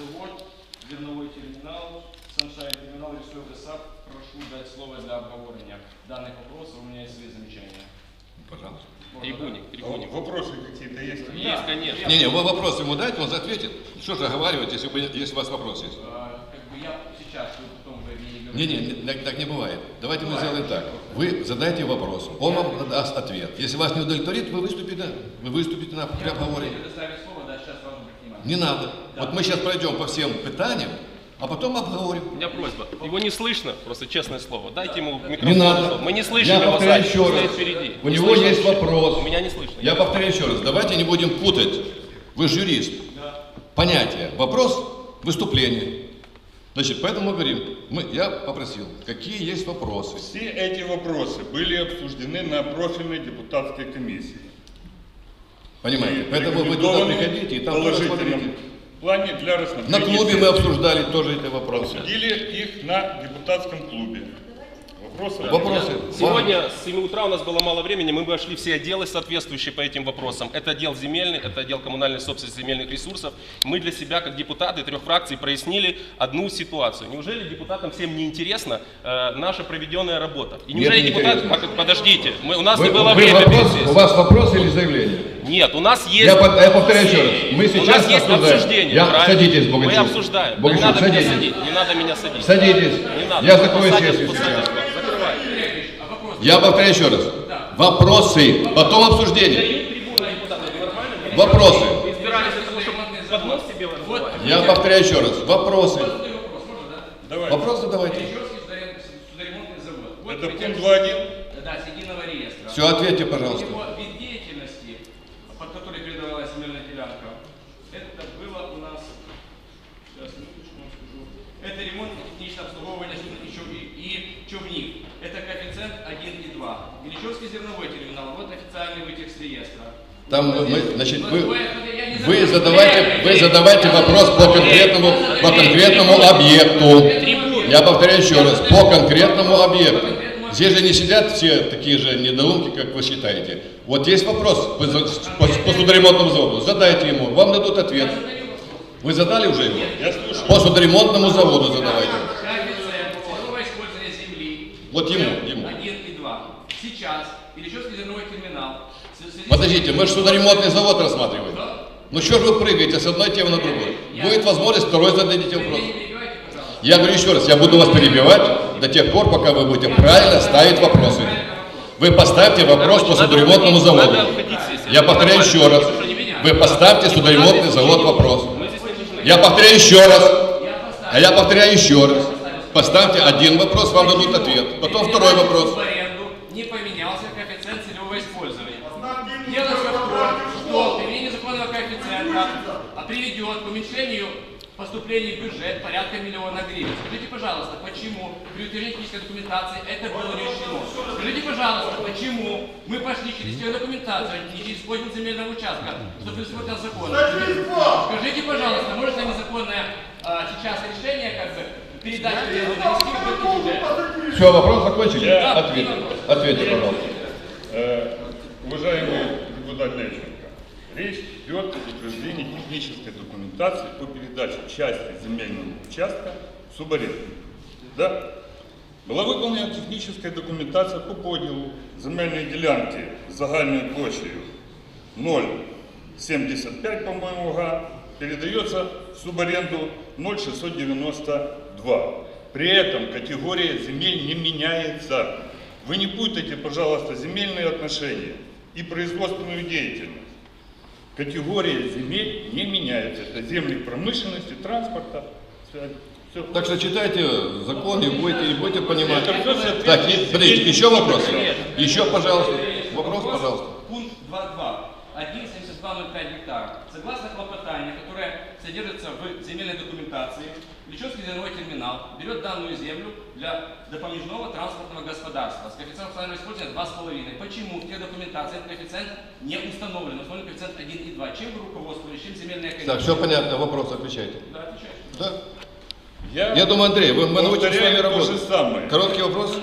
завод, зерновой терминал, Sunshine терминал, рисовый сад. Прошу дать слово для обговорения данных вопросов. У меня есть свои замечания. Пожалуйста. Трибуник, да? трибуник. Вопросы какие-то есть? Есть, конечно. Не, не, вы вопрос ему дайте, он ответит. Что же оговаривать, если, вы- если у вас вопрос есть? А, Как бы я сейчас, чтобы потом вы мне не Не, не, так, так не бывает. Давайте мы сделаем так. Вы задайте вопрос, он вам даст ответ. Если вас не удовлетворит, вы выступите, вы выступите на при Я могу обговоре. предоставить слово, да, сейчас сразу принимаю. Не надо. Вот мы сейчас пройдем по всем питаниям, а потом обговорим. У меня просьба. Его не слышно, просто честное слово. Дайте ему микрофон. Не надо. Мы не слышим Я его повторяю сзади. еще раз. впереди. У Не него слышно есть вообще. вопрос. У меня не слышно. Я повторяю еще раз. Давайте не будем путать. Вы же юрист. Понятие. Вопрос выступление. Значит, поэтому мы говорим, мы, я попросил, какие есть вопросы. Все эти вопросы были обсуждены на профильной депутатской комиссии. Понимаете? Поэтому вы туда приходите и там положительном плане для рассмотрения. На клубе мы обсуждали тоже эти вопросы. Обсудили их на депутатском клубе. Вопросы? Вопросы? Сегодня с 7 утра у нас было мало времени, мы вошли все отделы, соответствующие по этим вопросам. Это отдел земельный, это отдел коммунальной собственности земельных ресурсов. Мы для себя, как депутаты трех фракций, прояснили одну ситуацию. Неужели депутатам всем не интересна э, наша проведенная работа? И неужели не депутаты... Пок- Подождите, мы, у нас Вы- не было вы времени. вопрос- у вас вопрос или заявление? Нет, у нас есть... Я, я повторяю еще раз. Мы у сейчас нас есть обсуждаем. обсуждение. Я, правильно? садитесь, Мы Богачев. обсуждаем. не Богачев, надо меня садитесь. садить. Не надо меня садить. Садитесь. Не надо. Я закрою сессию сейчас. Я повторяю еще раз. Вопросы, потом обсуждение. Вопросы. Я повторяю еще раз. Вопросы. Давай. Вопросы давайте. Это пункт 2.1. Да, с единого реестра. Все, ответьте, пожалуйста. Вид деятельности, под который передавалась земельная делянка, это было у нас, сейчас, минуточку вам скажу, это ремонт и техническое обслуговывание судна и, и- и човник. Это коэффициент 1 и 2. Ильичевский зерновой терминал, вот официальный вытек с реестра. Там Вот мы, значит, вы, не вы задавайте, вы задавайте вопрос по конкретному, по конкретному объекту. Я повторяю еще раз, по конкретному объекту. Здесь же не сидят все такие же недоумки, как вы считаете. Вот есть вопрос по, по, по судоремонтному заводу, задайте ему, вам дадут ответ. Вы задали уже его? Я слушаю. По судоремонтному заводу задавайте. Вот ему, ему. 1 и 2. Сейчас Ильичевский зерновой терминал. в связи с- Подождите, мы же судоремонтный завод рассматриваем. Ну что же вы прыгаете с одной темы на другую? Будет возможность, второй зададите вопрос. Я говорю еще раз, я буду вас перебивать до тех пор, пока вы будете правильно ставить вопросы. Вы поставьте вопрос по судоремонтному заводу. Я повторяю еще раз. Вы поставьте судоремонтный завод вопрос. Я повторяю еще раз. А я повторяю еще раз. Поставьте один вопрос, вам дадут ответ. Потом второй вопрос. В аренду не поменялся коэффициент целевого использования. Дело все в том, что применение законного коэффициента а, приведет к уменьшению поступлений в бюджет порядка миллиона гривен. Скажите, пожалуйста, почему при утверждении технической документации это было не учтено? Скажите, пожалуйста, почему мы пошли через всю документацию, не через пойму земельного участка, что предусмотрено законом? Скажите, пожалуйста, может ли незаконное а, сейчас решение как бы передать? Все, вопрос закончили? Я- Ответьте. Ответьте, пожалуйста. Э, Уважаемый депутат Левченко, речь идет о утверждении технической документации по передаче части земельного участка в субаренду. Да? Була виконана технічна документація по поділу земельної ділянки з загальною площею 0,75, по-моему, га, передается в субаренду 0,692. При этом категория земель не меняется. Вы не путайте, пожалуйста, земельные отношения и производственную деятельность. Категория земель не меняется. Это земли промышленности, транспорта. Все. Так что читайте закон и будете, и будете понимать. Так, и- подождите, еще вопросы? Еще, пожалуйста. Вопрос, пожалуйста. Пункт 2.2. 1,7205 гектара. Согласно клопотанию, которое содержится в земельной документации, Личевский зерновой терминал берет данную землю для допомежного транспортного господарства с коэффициентом национального использования 2,5. Почему в тех документациях этот коэффициент не установлен? Установлен коэффициент 1 и 2. Чем вы руководствуетесь? Чем земельная комиссия? Так, все понятно, вопрос отвечайте. Да, отвечайте. Да? Я думаю, Андрей, вы, мы научимся с вами работать. Короткий вопрос?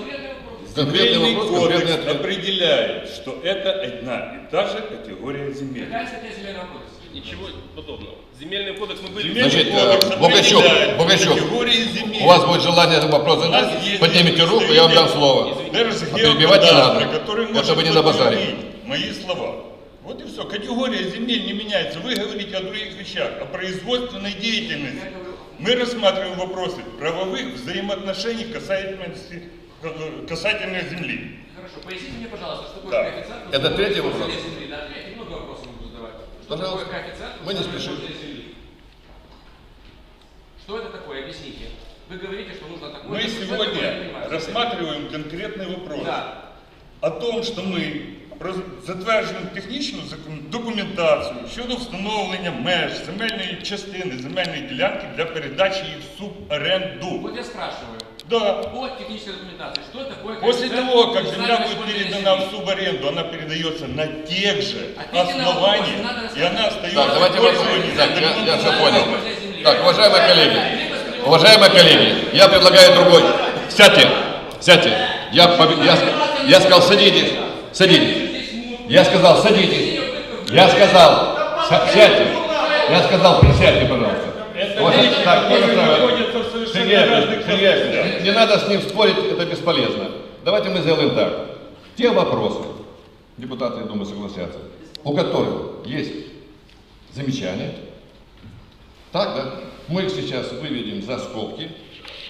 Конкретный Земельный вопрос, кодекс конкретный ответ. определяет, что это одна и та же категория земель. Какая статья земельного кодекса? Ничего подобного. Земельный кодекс мы были... Земельный Значит, кодекс э, Богачев, определяет Богачев, категории земель. У вас будет желание этот вопрос задать? Поднимите руку, я вам дам слово. Даже А перебивать не надо. который Это может вы не на базаре. подтвердить мои слова. Вот и все. Категория земель не меняется. Вы говорите о других вещах, о производственной деятельности. Мы рассматриваем вопросы правовых взаимоотношений касательно, касательно земли. Хорошо, поясните мне, пожалуйста, что такое Да. коэффициент? Это третий вопрос. Земли, земли, да, третий, много вопросов буду задавать. Что Пожалуйста. такое коэффициент? Мы не установленный спешим. для земли? Что это такое? Объясните. Вы говорите, что нужно такое. Мы коэффициент, такое, я не сегодня понимаю. рассматриваем конкретный вопрос. Да. о том, що ми про- затверджуємо технічну закон- документацію щодо встановлення меж земельної частини, земельної ділянки для передачі її в суборенду. Вот я спрашиваю. да. По технической документации, что такое После того, как земля будет передана в субаренду, она передается на тех же вопрос, основаниях, и она остается Так, давайте вопрос. Так, я, я все понял. Так, уважаемые коллеги, уважаемые коллеги, я предлагаю другой. Сядьте, сядьте. Я, я, я сказал, садитесь, садитесь. Я сказал, садитесь. Я сказал, сядьте. Я сказал, присядьте, пожалуйста. Уважаемые- так? Сергей Сергей Яковлевич, не, не надо с ним спорить, это бесполезно. Давайте мы сделаем так. Те вопросы, депутаты, я думаю, согласятся, у которых есть замечания, так, да? Мы их сейчас выведем за скобки.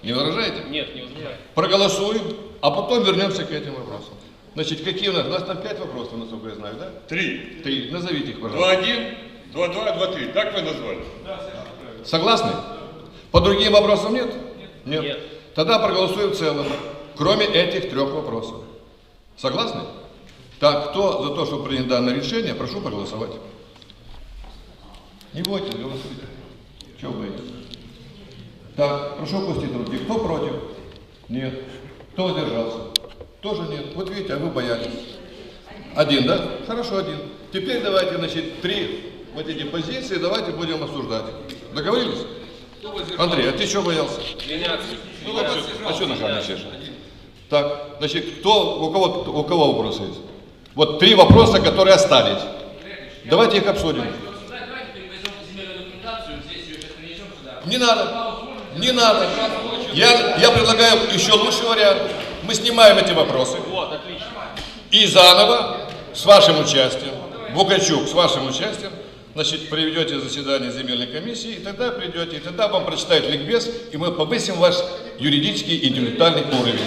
Не возражаете? Нет, не возражаю. Проголосуем, а потом вернемся к этим вопросам. Значит, какие у нас? У нас там пять вопросов, насколько я знаю, да? Три. Три. Назовите их, пожалуйста. 2-1, 2-2, 2-3. Так вы назвали? Согласны? По другим вопросам нет? Нет. Нет. Тогда проголосуем в целом, кроме этих трех вопросов. Согласны? Так, кто за то, чтобы принять данное решение, прошу проголосовать. Не бойтесь, голосуйте. Чего боитесь? Так, прошу опустить руки. Кто против? Нет. Кто воздержался? Тоже нет. Вот видите, а вы боялись. Один, да? Хорошо, один. Теперь давайте, значит, три вот эти позиции давайте будем обсуждать. Договорились? Андрей, а ты чего боялся? Ну, а а что нахально чешешь? Так, значит, кто, у кого, у кого вопросы есть? Вот три вопроса, которые остались. Давайте их обсудим. Не надо. Не надо. Я, я предлагаю еще лучший вариант. Мы снимаем эти вопросы. Вот, отлично. И заново, с вашим участием, Букачук, с вашим участием, значит, проведете заседание земельной комиссии, и тогда придете, и тогда вам прочитают ликбез, и мы повысим ваш юридический и интеллектуальный уровень.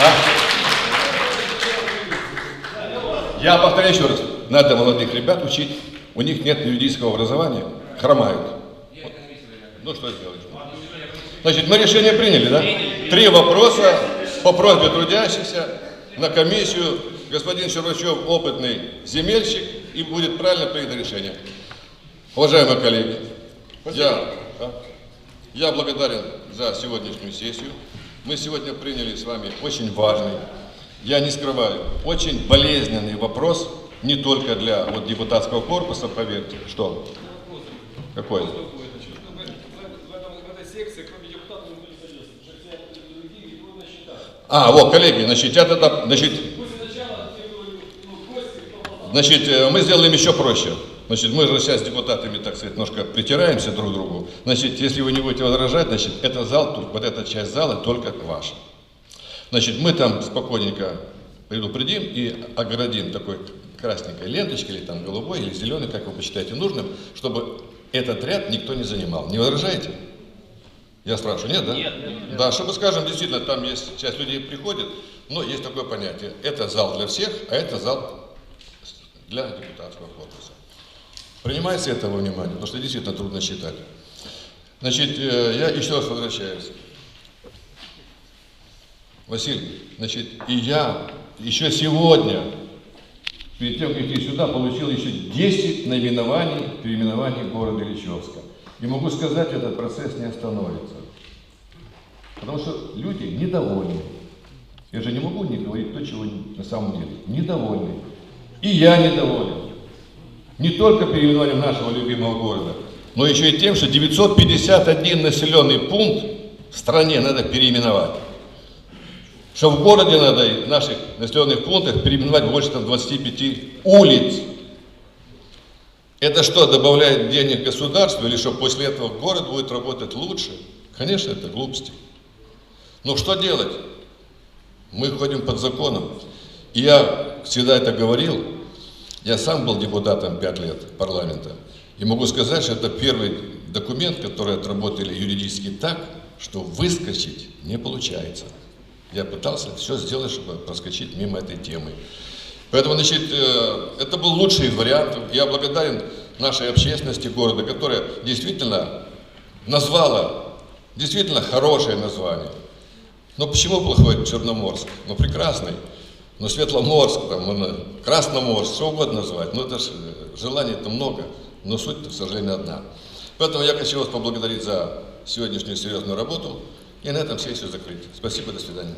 А? Я повторяю еще раз, надо молодых ребят учить, у них нет юридического образования, хромают. Ну что сделать? Значит, мы решение приняли, да? Три вопроса по просьбе трудящихся на комиссию. Господин Щербачев опытный земельщик, и будет правильно принято решение. Уважаемые коллеги, я, да, я благодарен за сегодняшнюю сессию. Мы сегодня приняли с вами очень важный, я не скрываю, очень болезненный вопрос, не только для вот, депутатского корпуса, поверьте. Что? Какой? А, вот, коллеги, значит, я тогда, значит, значит, э, мы сделаем еще проще. Значит, мы же сейчас с депутатами, так сказать, немножко притираемся друг к другу. Значит, если вы не будете возражать, значит, этот зал, вот эта часть зала только ваша. Значит, мы там спокойненько предупредим и оградим такой красненькой ленточкой, или там голубой, или зеленой, как вы посчитаете нужным, чтобы этот ряд никто не занимал. Не возражаете? Я спрашиваю, нет, да? Нет, Да, чтобы, скажем, действительно, там есть часть людей приходит, но есть такое понятие. Это зал для всех, а это зал для депутатского корпуса. Принимается это во внимание, потому что действительно трудно считать. Значит, э, я еще раз возвращаюсь. Василий, значит, и я еще сегодня, перед тем, как идти сюда, получил еще 10 наименований, переименований города Ильичевска. И могу сказать, этот процесс не остановится. Потому что люди недовольны. Я же не могу не говорить то, чего на самом деле. Недовольны. И я недоволен. Не только переименованием нашего любимого города, но еще и тем, что 951 населенный пункт в стране надо переименовать. что в городе надо, в наших населенных пунктах переименовать больше там, 25 улиц. Это что, добавляет денег государству, или что после этого город будет работать лучше? Конечно, это глупости. Но что делать? Мы ходим под законом. И я всегда это говорил. Я сам был депутатом 5 лет парламента. И могу сказать, что это первый документ, который отработали юридически так, что выскочить не получается. Я пытался все сделать, чтобы проскочить мимо этой темы. Поэтому, значит, э, это был лучший из вариантов. Я благодарен нашей общественности города, которая действительно назвала действительно хорошее название. Но почему плохой Черноморск? Ну, прекрасный ну, Светломорск, там, можно Красноморск, что угодно назвать, но это же э, желаний-то много, но суть-то, к сожалению, одна. Поэтому я хочу вас поблагодарить за сегодняшнюю серьезную работу и на этом сессию закрыть. Спасибо, до свидания.